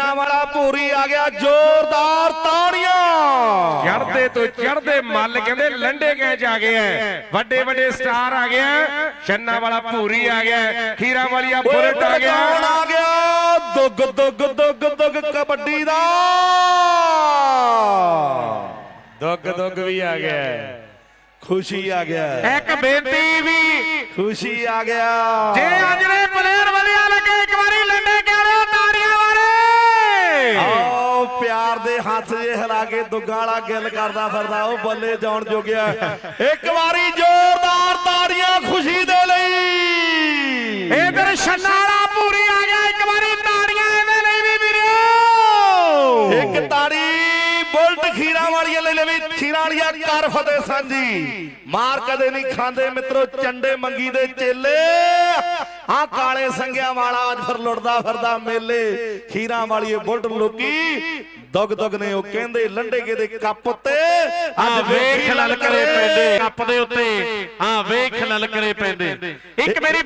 ਛੰਨਾ ਵਾਲਾ ਭੂਰੀ ਆ ਗਿਆ ਜ਼ੋਰਦਾਰ ਤਾੜੀਆਂ। ਚੜਦੇ ਤੋਂ ਚੜਦੇ ਮੱਲ ਕਹਿੰਦੇ ਲੰਡੇ ਗਏ ਜਾ ਗਏ ਐ। ਵੱਡੇ ਵੱਡੇ ਸਟਾਰ ਆ ਗਏ ਛੰਨਾ ਵਾਲਾ ਭੂਰੀ ਆ ਗਿਆ ਖੀਰਾ ਵਾਲੀਆ ਬੁਲਟ ਆ ਗਿਆ। ਕੌਣ ਆ ਗਿਆ। ਦੁੱਗ ਦੁੱਗ ਦੁੱਗ ਦੁੱਗ ਕਬੱਡੀ ਦਾ। ਦੁੱਗ ਦੁੱਗ ਵੀ ਆ ਗਿਆ। ਖੁਸ਼ੀ ਆ ਗਿਆ। ਇੱਕ ਬੇਨਤੀ ਵੀ ਖੁਸ਼ੀ ਆ ਗਿਆ। ਜੇ ਅੱਜ ਪਿਆਰ ਦੇ ਹੱਥ ਜੇ ਹਿਲਾ ਕੇ ਦੁੱਗਾ ਵਾਲਾ ਗਿੱਲ ਕਰਦਾ ਫਿਰਦਾ ਉਹ ਬੱਲੇ ਜਾਣ ਜੋਗਿਆ ਇੱਕ ਵਾਰੀ ਜ਼ੋਰਦਾਰ ਤਾੜੀਆਂ ਖੁਸ਼ੀ ਦੇ ਲਈ। ਇਧਰ ਛੰਨਾ ਵਾਲਾ ਭੂਰੀ ਆ ਗਿਆ ਇੱਕ ਵਾਰੀ ਤਾੜੀਆਂ ਇਹਦੇ ਲਈ ਵੀ ਵੀਰੋ। ਇੱਕ ਤਾੜੀ ਬੁਲਟ ਖੀਰਾ ਵਾਲੀਆਂ ਲੈ ਲਵੀ ਖੀਰਾ ਵਾਲੀਆ ਕਰ ਫਤਿਹ ਸਾਂਝੀ। ਮਾਰ ਕਦੇ ਨਹੀਂ ਖਾਂਦੇ ਮਿੱਤਰੋ ਚੰਡੇ ਮੰਗੀ ਦੇ ਚੇਲੇ। ਆ ਕਾਲੇ ਸੰਗਿਆ ਵਾਲਾ ਅੱਜ ਫਿਰ ਲੁੱਟਦਾ ਫਿਰਦਾ ਮੇਲੇ। ਖੀਰਾ ਵਾਲੀਏ ਬੁਲਟ ਲੋਕੀ ਦੁੱਗ ਦੁੱਗ ਨੇ ਉਹ ਕਹਿੰਦੇ ਲੰਡੇ ਕੇ ਦੇ ਕੱਪ ਉੱਤੇ। ਆ ਵੇਖ ਲਲਕਰੇ ਪੈਂਦੇ ਕੱਪ ਦੇ ਉੱਤੇ। ਆ ਵੇਖ ਲਲਕਰੇ ਪੈਂਦੇ। ਇੱਕ ਮੇਰੀ